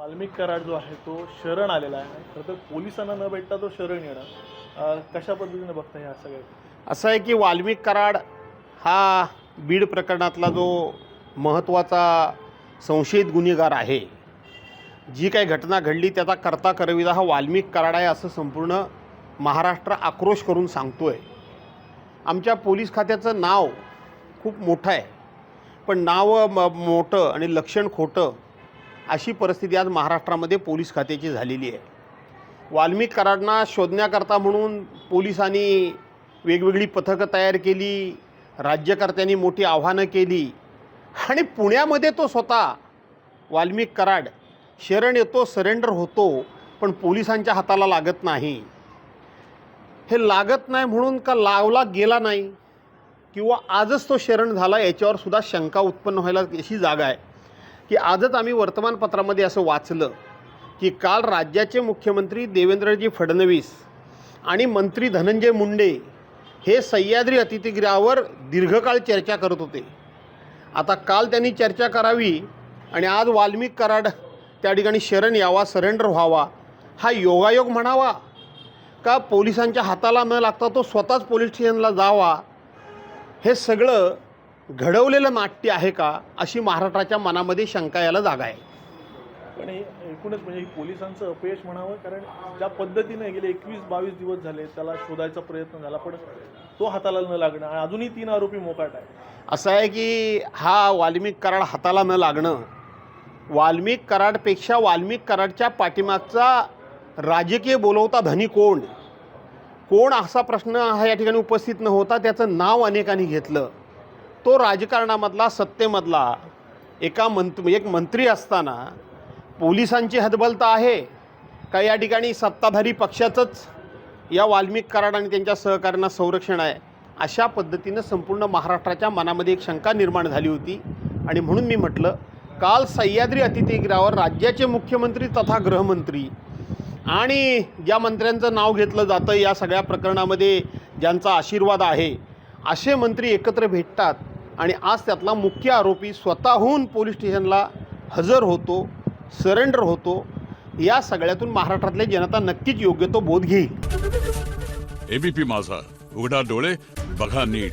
वाल्मिक कराड जो आहे तो शरण आलेला आहे. खरं तर पोलिसांना न भेटता तो शरण येणं कशा पद्धतीने बघता ह्या सगळ्या असं आहे की वाल्मिक कराड हा बीड प्रकरणातला जो महत्त्वाचा संशयित गुन्हेगार आहे जी काही घटना घडली त्याचा करता करविदा हा वाल्मिक कराड आहे असं संपूर्ण महाराष्ट्र आक्रोश करून सांगतो आहे आमच्या पोलीस खात्याचं नाव खूप मोठं आहे. पण नाव म मोठं आणि लक्षण खोटं अशी परिस्थिती आज महाराष्ट्रामध्ये पोलीस खात्याची झालेली आहे. वाल्मिक कराडना शोधण्याकरता म्हणून पोलिसांनी वेगवेगळी पथकं तयार केली राज्यकर्त्यांनी मोठी आव्हानं केली आणि पुण्यामध्ये तो स्वतः वाल्मिक कराड शरण येतो सरेंडर होतो पण पोलिसांच्या हाताला लागत नाही. हे लागत नाही म्हणून का लावला गेला नाही? किंवा आजच तो शरण झाला याच्यावर सुद्धा शंका उत्पन्न व्हायला अशी जागा आहे. की आजच आम्ही वर्तमानपत्रामध्ये असं वाचलं की काल राज्याचे मुख्यमंत्री देवेंद्रजी फडणवीस आणि मंत्री धनंजय मुंडे हे सह्याद्री अतिथीगृहावर दीर्घकाळ चर्चा करत होते. आता काल त्यांनी चर्चा करावी आणि आज वाल्मिक कराड त्या ठिकाणी शरण यावा सरेंडर व्हावा हा योगायोग म्हणावा. का पोलिसांच्या हाताला न लागता तो स्वतःच पोलीस स्टेशनला जावा? हे सगळं घडवलेलं नाट्य आहे का अशी महाराष्ट्राच्या मनामध्ये शंका याला जागा आहे. पण हे एकूणच म्हणजे पोलिसांचं अपयश म्हणावं कारण ज्या पद्धतीने गेले एकवीस बावीस दिवस झाले त्याला शोधायचा प्रयत्न झाला पण तो हाताला न लागणं आणि अजूनही तीन आरोपी मोकाट आहे असं आहे की हा वाल्मिक कराड हाताला न लागणं वाल्मिक कराडपेक्षा वाल्मिक कराडच्या पाठीमागचा राजकीय बोलवता धनी कोण? कोण असा प्रश्न हा या ठिकाणी उपस्थित न होता त्याचं नाव अनेकांनी घेतलं. तो राजकारणामधला सत्तेमधला एका मंत म्हणजे एक मंत्री असताना पोलिसांची हतबलता आहे. का या ठिकाणी सत्ताधारी पक्षाचंच या वाल्मिक कराड आणि त्यांच्या सहकाऱ्यांना संरक्षण आहे. अशा पद्धतीनं संपूर्ण महाराष्ट्राच्या मनामध्ये एक शंका निर्माण झाली होती. आणि म्हणून मी म्हटलं काल सह्याद्री अतिथीगृहावर राज्याचे मुख्यमंत्री तथा गृहमंत्री आणि ज्या मंत्र्यांचं नाव घेतलं जातं या सगळ्या प्रकरणामध्ये ज्यांचा आशीर्वाद आहे असे मंत्री एकत्र भेटतात. आणि आज त्यातला मुख्य आरोपी स्वतःहून पोलीस स्टेशनला हजर होतो सरेंडर होतो. या सगळ्यातून महाराष्ट्रातली जनता नक्कीच योग्य तो बोध घेईल. एबीपी माझा. उघडा डोळे बघा नीट.